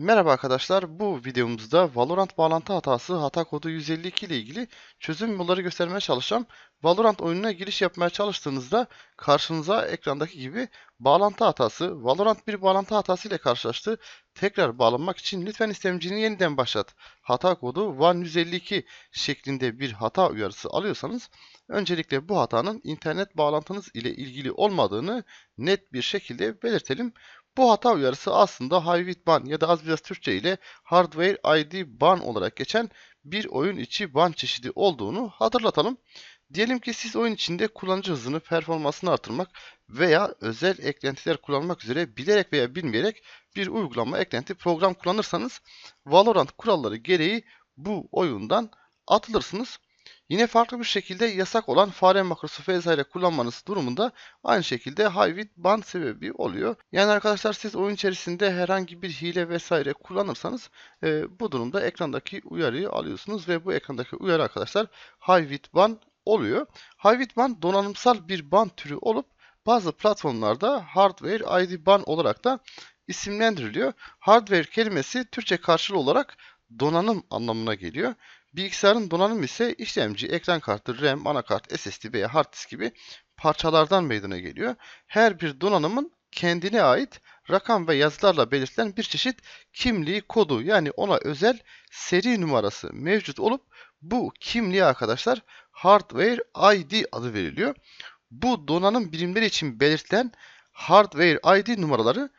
Merhaba arkadaşlar. Bu videomuzda Valorant bağlantı hatası hata kodu 152 ile ilgili çözüm yolları göstermeye çalışacağım. Valorant oyununa giriş yapmaya çalıştığınızda karşınıza ekrandaki gibi bağlantı hatası, Valorant bir bağlantı hatası ile karşılaştı. Tekrar bağlanmak için lütfen istemcini yeniden başlat. Hata kodu 152 şeklinde bir hata uyarısı alıyorsanız öncelikle bu hatanın internet bağlantınız ile ilgili olmadığını net bir şekilde belirtelim. Bu hata uyarısı aslında Hybrid ban ya da az biraz Türkçe ile Hardware ID ban olarak geçen bir oyun içi ban çeşidi olduğunu hatırlatalım. Diyelim ki siz oyun içinde kullanıcı hızını, performansını artırmak veya özel eklentiler kullanmak üzere bilerek veya bilmeyerek bir uygulama, eklenti, program kullanırsanız Valorant kuralları gereği bu oyundan atılırsınız. Yine farklı bir şekilde yasak olan fare makrosu vesaire kullanmanız durumunda aynı şekilde hybrid ban sebebi oluyor. Yani arkadaşlar siz oyun içerisinde herhangi bir hile vesaire kullanırsanız e, bu durumda ekrandaki uyarıyı alıyorsunuz ve bu ekrandaki uyarı arkadaşlar hybrid ban oluyor. Hybrid ban donanımsal bir ban türü olup bazı platformlarda hardware ID ban olarak da isimlendiriliyor. Hardware kelimesi Türkçe karşılığı olarak donanım anlamına geliyor. Bilgisayarın donanımı ise işlemci, ekran kartı, RAM, anakart, SSD veya hard disk gibi parçalardan meydana geliyor. Her bir donanımın kendine ait rakam ve yazılarla belirtilen bir çeşit kimliği kodu yani ona özel seri numarası mevcut olup bu kimliğe arkadaşlar hardware ID adı veriliyor. Bu donanım birimleri için belirtilen hardware ID numaraları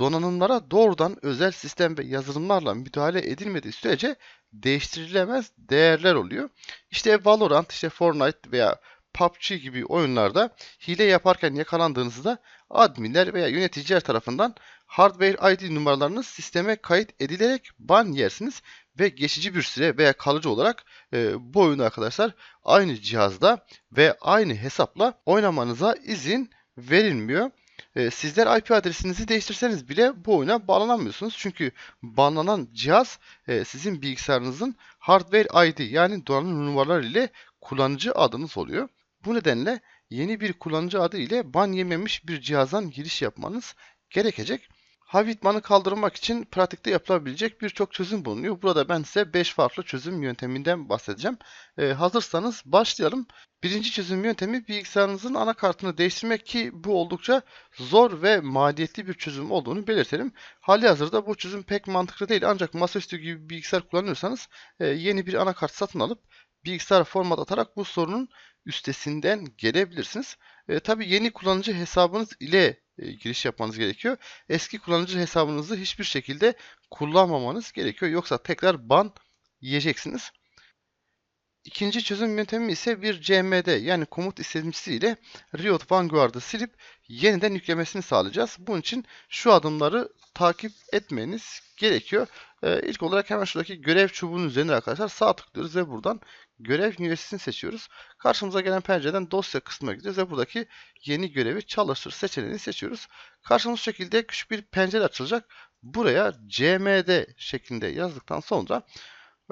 donanımlara doğrudan özel sistem ve yazılımlarla müdahale edilmediği sürece değiştirilemez değerler oluyor. İşte Valorant, işte Fortnite veya PUBG gibi oyunlarda hile yaparken yakalandığınızda adminler veya yöneticiler tarafından hardware ID numaralarınız sisteme kayıt edilerek ban yersiniz ve geçici bir süre veya kalıcı olarak e, bu oyunu arkadaşlar aynı cihazda ve aynı hesapla oynamanıza izin verilmiyor. E, sizler IP adresinizi değiştirseniz bile bu oyuna bağlanamıyorsunuz. Çünkü banlanan cihaz e, sizin bilgisayarınızın hardware ID yani donanım numaraları ile kullanıcı adınız oluyor. Bu nedenle yeni bir kullanıcı adı ile ban yememiş bir cihazdan giriş yapmanız gerekecek. Havitman'ı kaldırmak için pratikte yapılabilecek birçok çözüm bulunuyor. Burada ben size 5 farklı çözüm yönteminden bahsedeceğim. Ee, hazırsanız başlayalım. Birinci çözüm yöntemi bilgisayarınızın anakartını değiştirmek ki bu oldukça zor ve maliyetli bir çözüm olduğunu belirtelim. Hali hazırda bu çözüm pek mantıklı değil ancak masaüstü gibi bilgisayar kullanıyorsanız e, yeni bir anakart satın alıp bilgisayar format atarak bu sorunun üstesinden gelebilirsiniz. E, tabii yeni kullanıcı hesabınız ile e, giriş yapmanız gerekiyor. Eski kullanıcı hesabınızı hiçbir şekilde kullanmamanız gerekiyor. Yoksa tekrar ban yiyeceksiniz. İkinci çözüm yöntemi ise bir CMD yani komut istemcisi ile Riot Vanguard'ı silip yeniden yüklemesini sağlayacağız. Bunun için şu adımları takip etmeniz gerekiyor. Ee, ilk olarak hemen şuradaki görev çubuğunun üzerine arkadaşlar sağ tıklıyoruz ve buradan görev üyesini seçiyoruz. Karşımıza gelen pencereden dosya kısmına gidiyoruz ve buradaki yeni görevi çalıştır seçeneğini seçiyoruz. Karşımıza şekilde küçük bir pencere açılacak. Buraya CMD şeklinde yazdıktan sonra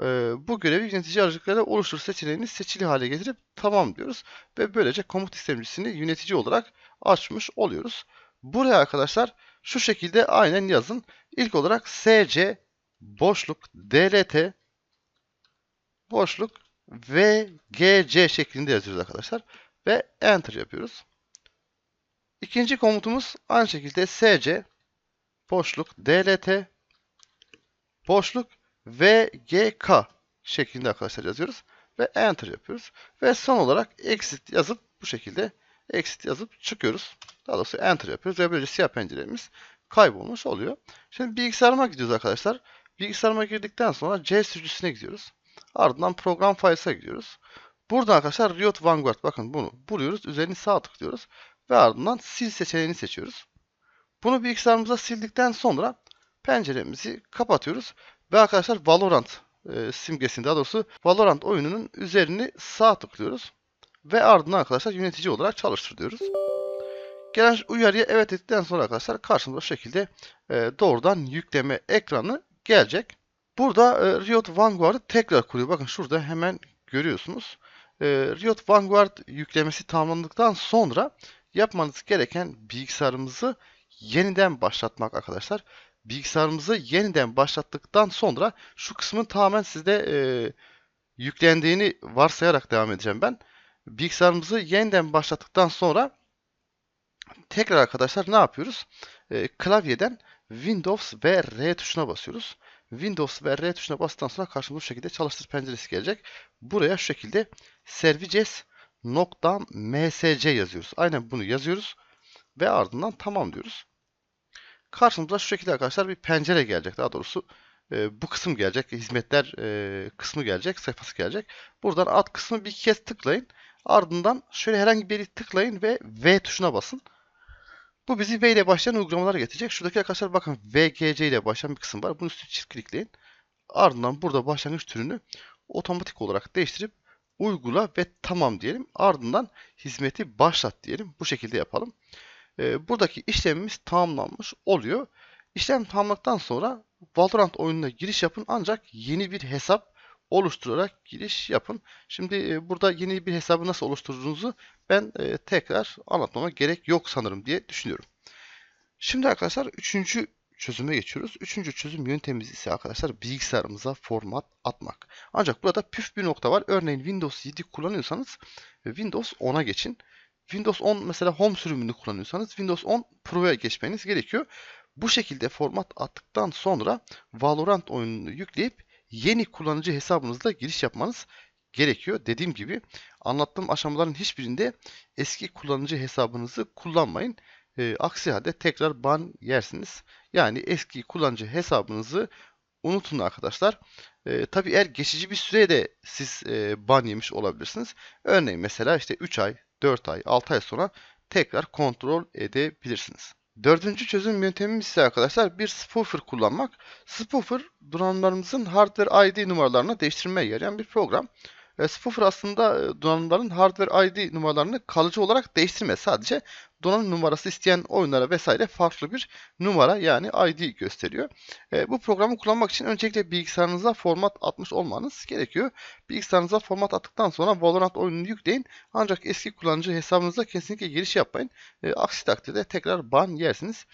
e, bu görevi yönetici aracılıklarıyla oluştur seçeneğini seçili hale getirip tamam diyoruz. Ve böylece komut istemcisini yönetici olarak açmış oluyoruz. Buraya arkadaşlar şu şekilde aynen yazın. İlk olarak SC boşluk DLT boşluk VGC şeklinde yazıyoruz arkadaşlar. Ve Enter yapıyoruz. İkinci komutumuz aynı şekilde SC boşluk DLT boşluk VGK şeklinde arkadaşlar yazıyoruz. Ve Enter yapıyoruz. Ve son olarak Exit yazıp bu şekilde Exit yazıp çıkıyoruz. Daha doğrusu Enter yapıyoruz ve böylece siyah penceremiz kaybolmuş oluyor. Şimdi bilgisayarıma gidiyoruz arkadaşlar. Bilgisayarıma girdikten sonra C sürücüsüne gidiyoruz. Ardından program files'a gidiyoruz. Burada arkadaşlar Riot Vanguard bakın bunu buluyoruz. Üzerini sağ tıklıyoruz. Ve ardından sil seçeneğini seçiyoruz. Bunu bilgisayarımıza sildikten sonra penceremizi kapatıyoruz. Ve arkadaşlar Valorant e, simgesini daha doğrusu Valorant oyununun üzerini sağ tıklıyoruz. Ve ardından arkadaşlar yönetici olarak çalıştır diyoruz. Gelen uyarıya evet dedikten sonra arkadaşlar karşımıza şekilde e, doğrudan yükleme ekranı gelecek. Burada e, Riot Vanguard'ı tekrar kuruyor. Bakın şurada hemen görüyorsunuz. E, Riot Vanguard yüklemesi tamamlandıktan sonra yapmanız gereken bilgisayarımızı yeniden başlatmak arkadaşlar. bilgisayarımızı yeniden başlattıktan sonra şu kısmın tamamen sizde e, yüklendiğini varsayarak devam edeceğim ben. Bilgisayarımızı yeniden başlattıktan sonra tekrar arkadaşlar ne yapıyoruz? E, klavyeden Windows ve R tuşuna basıyoruz. Windows ve R tuşuna bastıktan sonra karşımıza bu şekilde çalıştır penceresi gelecek. Buraya şu şekilde services.msc yazıyoruz. Aynen bunu yazıyoruz ve ardından tamam diyoruz. Karşımıza şu şekilde arkadaşlar bir pencere gelecek. Daha doğrusu e, bu kısım gelecek. Hizmetler e, kısmı gelecek. Sayfası gelecek. Buradan alt kısmı bir kez tıklayın. Ardından şöyle herhangi bir yere tıklayın ve V tuşuna basın. Bu bizi V ile başlayan uygulamalara getirecek. Şuradaki arkadaşlar bakın VGC ile başlayan bir kısım var. Bunu üstüne çift klikleyin. Ardından burada başlangıç türünü otomatik olarak değiştirip uygula ve tamam diyelim. Ardından hizmeti başlat diyelim. Bu şekilde yapalım. Ee, buradaki işlemimiz tamamlanmış oluyor. İşlem tamamladıktan sonra Valorant oyununa giriş yapın ancak yeni bir hesap oluşturarak giriş yapın. Şimdi e, burada yeni bir hesabı nasıl oluşturduğunuzu ben e, tekrar anlatmama gerek yok sanırım diye düşünüyorum. Şimdi arkadaşlar üçüncü çözüme geçiyoruz. Üçüncü çözüm yöntemimiz ise arkadaşlar bilgisayarımıza format atmak. Ancak burada püf bir nokta var. Örneğin Windows 7 kullanıyorsanız e, Windows 10'a geçin. Windows 10 mesela Home sürümünü kullanıyorsanız Windows 10 Pro'ya geçmeniz gerekiyor. Bu şekilde format attıktan sonra Valorant oyununu yükleyip yeni kullanıcı hesabınızla giriş yapmanız gerekiyor. Dediğim gibi anlattığım aşamaların hiçbirinde eski kullanıcı hesabınızı kullanmayın. E, aksi halde tekrar ban yersiniz. Yani eski kullanıcı hesabınızı unutun arkadaşlar. E, tabii eğer geçici bir sürede siz e, ban yemiş olabilirsiniz. Örneğin mesela işte 3 ay, 4 ay, 6 ay sonra tekrar kontrol edebilirsiniz. Dördüncü çözüm yöntemimiz ise arkadaşlar bir spoofer kullanmak. Spoofer donanımlarımızın hardware ID numaralarını değiştirmeye yarayan bir program. Spoofer aslında e, donanımların hardware ID numaralarını kalıcı olarak değiştirmez. Sadece donanım numarası isteyen oyunlara vesaire farklı bir numara yani ID gösteriyor. E, bu programı kullanmak için öncelikle bilgisayarınıza format atmış olmanız gerekiyor. Bilgisayarınıza format attıktan sonra Valorant oyununu yükleyin. Ancak eski kullanıcı hesabınıza kesinlikle giriş yapmayın. E, aksi takdirde tekrar ban yersiniz.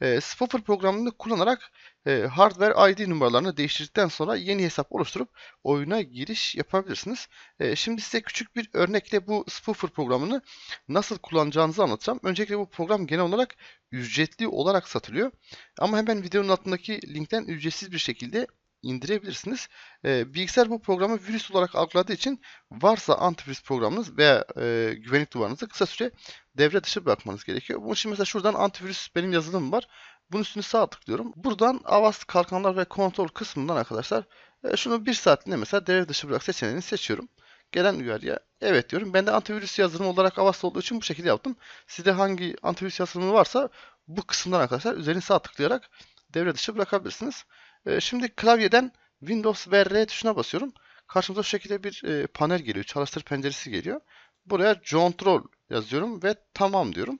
E, Spoofer programını kullanarak e, hardware ID numaralarını değiştirdikten sonra yeni hesap oluşturup oyuna giriş yapabilirsiniz. E, şimdi size küçük bir örnekle bu Spoofer programını nasıl kullanacağınızı anlatacağım. Öncelikle bu program genel olarak ücretli olarak satılıyor. Ama hemen videonun altındaki linkten ücretsiz bir şekilde indirebilirsiniz. E, bilgisayar bu programı virüs olarak algıladığı için varsa antivirüs programınız veya e, güvenlik duvarınızı kısa süre devre dışı bırakmanız gerekiyor. Bunun için mesela şuradan antivirüs benim yazılımım var. Bunun üstüne sağ tıklıyorum. Buradan Avast kalkanlar ve kontrol kısmından arkadaşlar e, şunu bir saatliğine mesela devre dışı bırak seçeneğini seçiyorum. Gelen uyarıya evet diyorum. Ben de antivirüs yazılımı olarak Avast olduğu için bu şekilde yaptım. Sizde hangi antivirüs yazılımı varsa bu kısımdan arkadaşlar üzerine sağ tıklayarak devre dışı bırakabilirsiniz. E, şimdi klavyeden Windows ve R tuşuna basıyorum. Karşımıza şu şekilde bir e, panel geliyor. Çalıştır penceresi geliyor. Buraya Control yazıyorum ve tamam diyorum.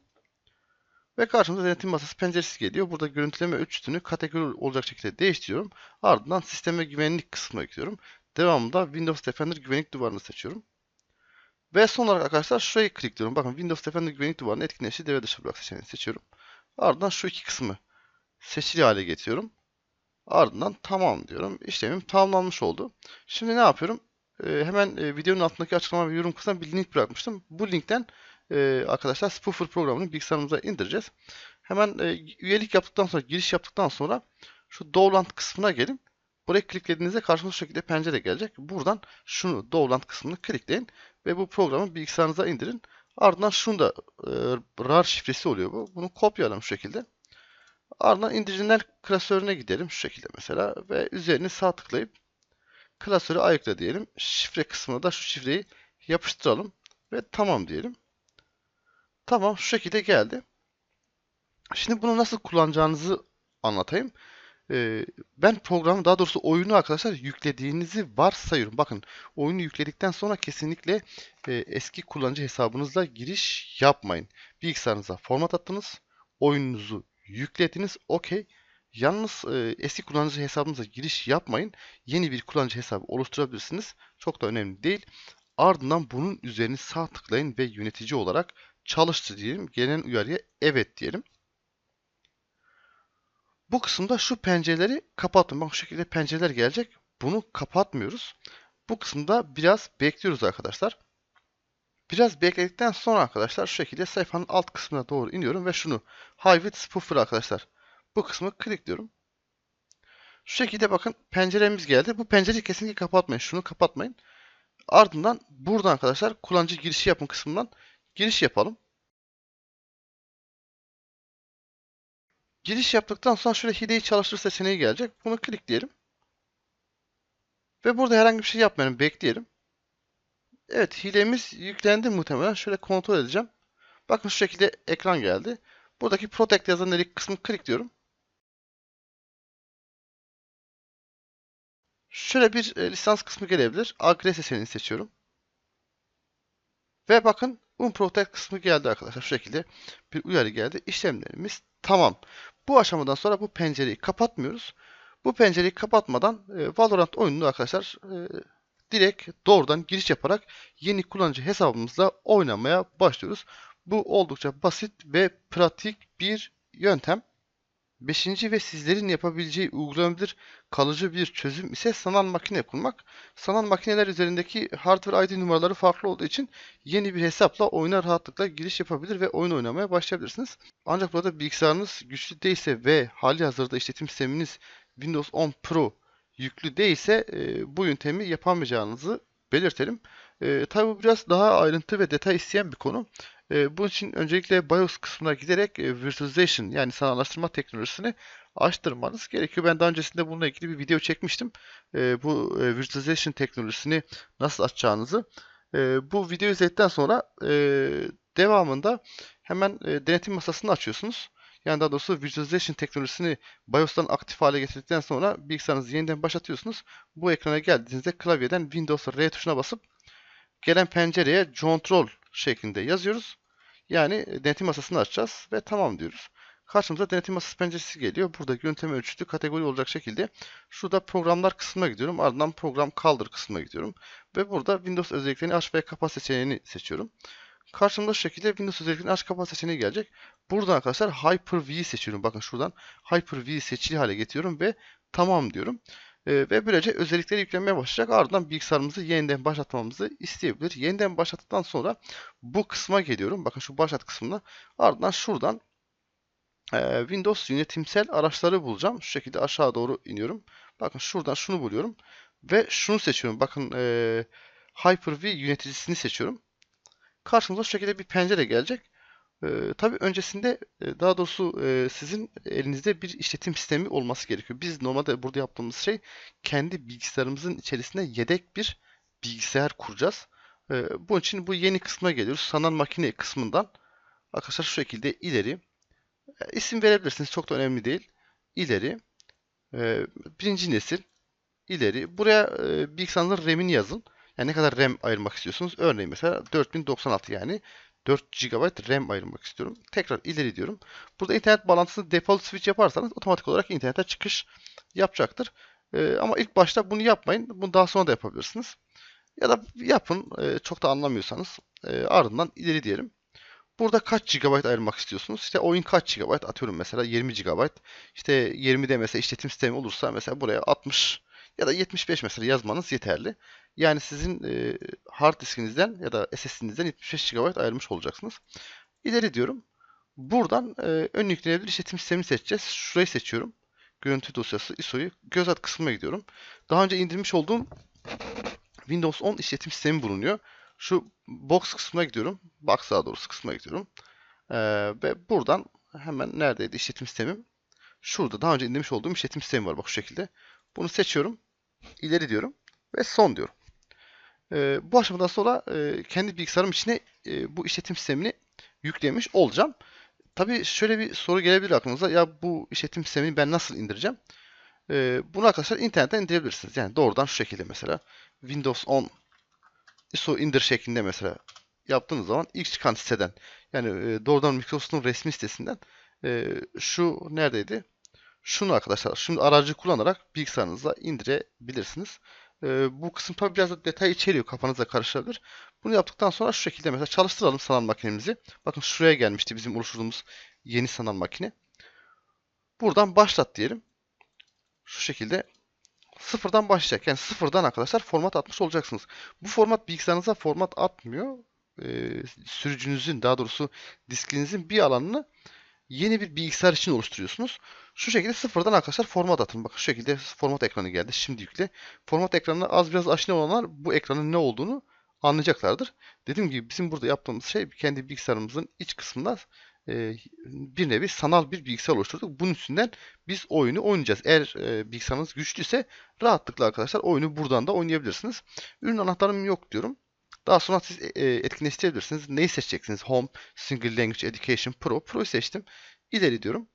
Ve karşımıza denetim masası penceresi geliyor. Burada görüntüleme ölçütünü kategori olacak şekilde değiştiriyorum. Ardından sistem ve güvenlik kısmına gidiyorum. Devamında Windows Defender güvenlik duvarını seçiyorum. Ve son olarak arkadaşlar şurayı klikliyorum. Bakın Windows Defender güvenlik duvarını etkinleştir devre dışı bırak seçeneğini seçiyorum. Ardından şu iki kısmı seçili hale getiriyorum. Ardından tamam diyorum. İşlemim tamamlanmış oldu. Şimdi ne yapıyorum? Ee, hemen e, videonun altındaki açıklama ve yorum kısmına bir link bırakmıştım. Bu linkten e, arkadaşlar Spoofer programını bilgisayarımıza indireceğiz. Hemen e, üyelik yaptıktan sonra, giriş yaptıktan sonra şu Download kısmına gelin. Buraya kliklediğinizde karşınıza şekilde pencere gelecek. Buradan şunu Download kısmını klikleyin ve bu programı bilgisayarınıza indirin. Ardından şunu da e, RAR şifresi oluyor bu. Bunu kopyalayalım şu şekilde. Ardından indiriciler klasörüne gidelim şu şekilde mesela ve üzerine sağ tıklayıp klasörü ayıkla diyelim. Şifre kısmına da şu şifreyi yapıştıralım ve tamam diyelim. Tamam şu şekilde geldi. Şimdi bunu nasıl kullanacağınızı anlatayım. Ee, ben programı daha doğrusu oyunu arkadaşlar yüklediğinizi varsayıyorum. Bakın oyunu yükledikten sonra kesinlikle e, eski kullanıcı hesabınızla giriş yapmayın. Bilgisayarınıza format attınız. Oyununuzu yüklediniz. Okey. Yalnız e, eski kullanıcı hesabınıza giriş yapmayın. Yeni bir kullanıcı hesabı oluşturabilirsiniz. Çok da önemli değil. Ardından bunun üzerine sağ tıklayın ve yönetici olarak çalıştır diyelim. Gelen uyarıya evet diyelim. Bu kısımda şu pencereleri kapatın. Bak şu şekilde pencereler gelecek. Bunu kapatmıyoruz. Bu kısımda biraz bekliyoruz arkadaşlar. Biraz bekledikten sonra arkadaşlar şu şekilde sayfanın alt kısmına doğru iniyorum ve şunu High with Spoofer arkadaşlar. Bu kısmı klikliyorum. Şu şekilde bakın penceremiz geldi. Bu pencereyi kesinlikle kapatmayın. Şunu kapatmayın. Ardından buradan arkadaşlar kullanıcı girişi yapın kısmından giriş yapalım. Giriş yaptıktan sonra şöyle hileyi çalıştır seçeneği gelecek. Bunu klikleyelim. Ve burada herhangi bir şey yapmayalım. Bekleyelim. Evet hilemiz yüklendi muhtemelen. Şöyle kontrol edeceğim. Bakın şu şekilde ekran geldi. Buradaki Protect yazan delik kısmı klikliyorum. Şöyle bir e, lisans kısmı gelebilir. Agree seçeneğini seçiyorum. Ve bakın Unprotect kısmı geldi arkadaşlar. Şu şekilde bir uyarı geldi. İşlemlerimiz tamam. Bu aşamadan sonra bu pencereyi kapatmıyoruz. Bu pencereyi kapatmadan e, Valorant oyununu arkadaşlar e, direkt doğrudan giriş yaparak yeni kullanıcı hesabımızla oynamaya başlıyoruz. Bu oldukça basit ve pratik bir yöntem. Beşinci ve sizlerin yapabileceği uygulanabilir kalıcı bir çözüm ise sanal makine kurmak. Sanal makineler üzerindeki hardware ID numaraları farklı olduğu için yeni bir hesapla oyuna rahatlıkla giriş yapabilir ve oyun oynamaya başlayabilirsiniz. Ancak burada bilgisayarınız güçlü değilse ve hali hazırda işletim sisteminiz Windows 10 Pro yüklü değilse e, bu yöntemi yapamayacağınızı belirtelim. E, tabi bu biraz daha ayrıntı ve detay isteyen bir konu. E, bunun için öncelikle BIOS kısmına giderek e, virtualization yani sanallaştırma teknolojisini açtırmanız gerekiyor. Ben daha öncesinde bununla ilgili bir video çekmiştim. E, bu e, virtualization teknolojisini nasıl açacağınızı. E, bu video izledikten sonra e, devamında hemen e, denetim masasını açıyorsunuz. Yani daha doğrusu virtualization teknolojisini BIOS'tan aktif hale getirdikten sonra bilgisayarınızı yeniden başlatıyorsunuz. Bu ekrana geldiğinizde klavyeden Windows R tuşuna basıp gelen pencereye control şeklinde yazıyoruz. Yani denetim masasını açacağız ve tamam diyoruz. Karşımıza denetim masası penceresi geliyor. Burada yöntem ölçütü kategori olacak şekilde şurada programlar kısmına gidiyorum. Ardından program kaldır kısmına gidiyorum. Ve burada Windows özelliklerini aç ve kapa seçeneğini seçiyorum. Karşımda şu şekilde Windows özelliklerini aç kapa seçeneği gelecek. Buradan arkadaşlar Hyper-V seçiyorum. Bakın şuradan Hyper-V seçili hale getiriyorum ve tamam diyorum. Ee, ve böylece özellikleri yüklenmeye başlayacak. Ardından bilgisayarımızı yeniden başlatmamızı isteyebilir. Yeniden başlattıktan sonra bu kısma geliyorum. Bakın şu başlat kısmına. Ardından şuradan e, Windows yönetimsel araçları bulacağım. Şu şekilde aşağı doğru iniyorum. Bakın şuradan şunu buluyorum. Ve şunu seçiyorum. Bakın e, Hyper-V yöneticisini seçiyorum. Karşımıza şu şekilde bir pencere gelecek. Ee, tabii öncesinde e, daha doğrusu e, sizin elinizde bir işletim sistemi olması gerekiyor. Biz normalde burada yaptığımız şey kendi bilgisayarımızın içerisinde yedek bir bilgisayar kuracağız. E, bunun için bu yeni kısma geliyoruz. Sanal makine kısmından arkadaşlar şu şekilde ileri e, isim verebilirsiniz. Çok da önemli değil. İleri e, birinci nesil ileri buraya e, bilgisayarın RAM'ini yazın. Yani ne kadar RAM ayırmak istiyorsunuz? Örneğin mesela 4096 yani 4 GB RAM ayırmak istiyorum. Tekrar ileri diyorum. Burada internet bağlantısını default switch yaparsanız otomatik olarak internete çıkış yapacaktır. Ee, ama ilk başta bunu yapmayın. Bunu daha sonra da yapabilirsiniz. Ya da yapın. E, çok da anlamıyorsanız. E, ardından ileri diyelim. Burada kaç GB ayırmak istiyorsunuz? İşte oyun kaç GB? Atıyorum mesela 20 GB. İşte 20'de mesela işletim sistemi olursa mesela buraya 60 ya da 75 mesela yazmanız yeterli. Yani sizin e, hard diskinizden ya da SSD'nizden 75 GB ayırmış olacaksınız. İleri diyorum. Buradan e, ön yüklenebilir işletim sistemini seçeceğiz. Şurayı seçiyorum. Görüntü dosyası ISO'yu göz at kısmına gidiyorum. Daha önce indirmiş olduğum Windows 10 işletim sistemi bulunuyor. Şu box kısmına gidiyorum. Box daha doğrusu kısmına gidiyorum. Ee, ve buradan hemen neredeydi işletim sistemim? Şurada daha önce indirmiş olduğum işletim sistemi var bak şu şekilde. Bunu seçiyorum. İleri diyorum. Ve son diyorum. E, bu aşamadan sonra e, kendi bilgisayarım içine e, bu işletim sistemini yüklemiş olacağım. Tabi şöyle bir soru gelebilir aklınıza. Ya bu işletim sistemini ben nasıl indireceğim? E, bunu arkadaşlar internetten indirebilirsiniz. Yani doğrudan şu şekilde mesela Windows 10 ISO indir şeklinde mesela yaptığınız zaman ilk çıkan siteden yani e, doğrudan Microsoft'un resmi sitesinden e, şu neredeydi? Şunu arkadaşlar, şunu aracı kullanarak bilgisayarınıza indirebilirsiniz. Ee, bu kısım tabi biraz da detay içeriyor. Kafanıza karışabilir. Bunu yaptıktan sonra şu şekilde mesela çalıştıralım sanal makinemizi. Bakın şuraya gelmişti bizim oluşturduğumuz yeni sanal makine. Buradan başlat diyelim. Şu şekilde sıfırdan başlayacak. Yani sıfırdan arkadaşlar format atmış olacaksınız. Bu format bilgisayarınıza format atmıyor. Ee, sürücünüzün daha doğrusu diskinizin bir alanını yeni bir bilgisayar için oluşturuyorsunuz. Şu şekilde sıfırdan arkadaşlar format atın. Bakın şu şekilde format ekranı geldi. Şimdi yükle. Format ekranına az biraz aşina olanlar bu ekranın ne olduğunu anlayacaklardır. Dediğim gibi bizim burada yaptığımız şey kendi bilgisayarımızın iç kısmında e, bir nevi sanal bir bilgisayar oluşturduk. Bunun üstünden biz oyunu oynayacağız. Eğer e, bilgisayarınız güçlüyse rahatlıkla arkadaşlar oyunu buradan da oynayabilirsiniz. Ürün anahtarım yok diyorum. Daha sonra siz e, etkinleştirebilirsiniz. Neyi seçeceksiniz? Home, Single Language Education Pro. Pro'yu seçtim. İleri diyorum.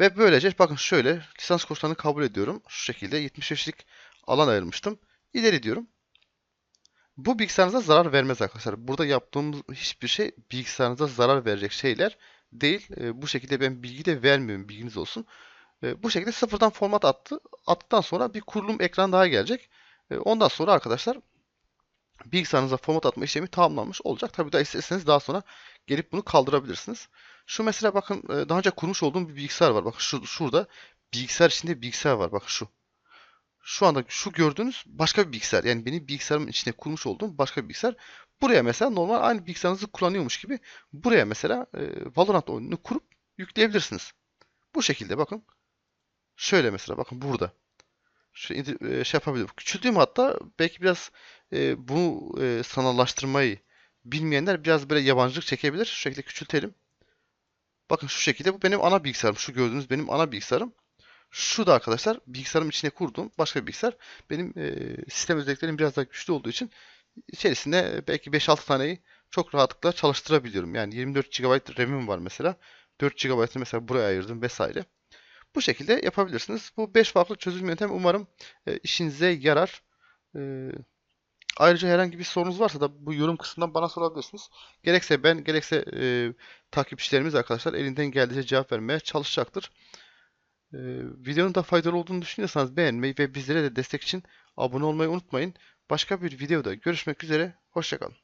Ve böylece bakın şöyle lisans kurslarını kabul ediyorum. Şu şekilde 75'lik alan ayırmıştım. İleri diyorum. Bu bilgisayarınıza zarar vermez arkadaşlar. Burada yaptığımız hiçbir şey bilgisayarınıza zarar verecek şeyler değil. E, bu şekilde ben bilgi de vermiyorum. Bilginiz olsun. E, bu şekilde sıfırdan format attı. Attıktan sonra bir kurulum ekran daha gelecek. E, ondan sonra arkadaşlar bilgisayarınıza format atma işlemi tamamlanmış olacak. Tabii daha isterseniz daha sonra gelip bunu kaldırabilirsiniz. Şu mesela bakın e, daha önce kurmuş olduğum bir bilgisayar var. Bakın şu, şurada bilgisayar içinde bilgisayar var. Bakın şu. Şu anda şu gördüğünüz başka bir bilgisayar. Yani benim bilgisayarımın içine kurmuş olduğum başka bir bilgisayar. Buraya mesela normal aynı bilgisayarınızı kullanıyormuş gibi buraya mesela e, Valorant oyununu kurup yükleyebilirsiniz. Bu şekilde bakın. Şöyle mesela bakın burada. E, şey yapabilirim. Küçültüğüm hatta belki biraz e, bu e, sanallaştırmayı bilmeyenler biraz böyle yabancılık çekebilir. Şu şekilde küçültelim. Bakın şu şekilde bu benim ana bilgisayarım. Şu gördüğünüz benim ana bilgisayarım. Şu da arkadaşlar bilgisayarım içine kurduğum başka bir bilgisayar. Benim e, sistem özelliklerim biraz daha güçlü olduğu için içerisinde belki 5-6 taneyi çok rahatlıkla çalıştırabiliyorum. Yani 24 GB RAM'im var mesela. 4 GB'ını mesela buraya ayırdım vesaire. Bu şekilde yapabilirsiniz. Bu 5 farklı çözüm yöntemi umarım e, işinize yarar. E, ayrıca herhangi bir sorunuz varsa da bu yorum kısmından bana sorabilirsiniz. Gerekse ben gerekse e, takipçilerimiz arkadaşlar elinden geldiğince cevap vermeye çalışacaktır. E, videonun da faydalı olduğunu düşünüyorsanız beğenmeyi ve bizlere de destek için abone olmayı unutmayın. Başka bir videoda görüşmek üzere. Hoşçakalın.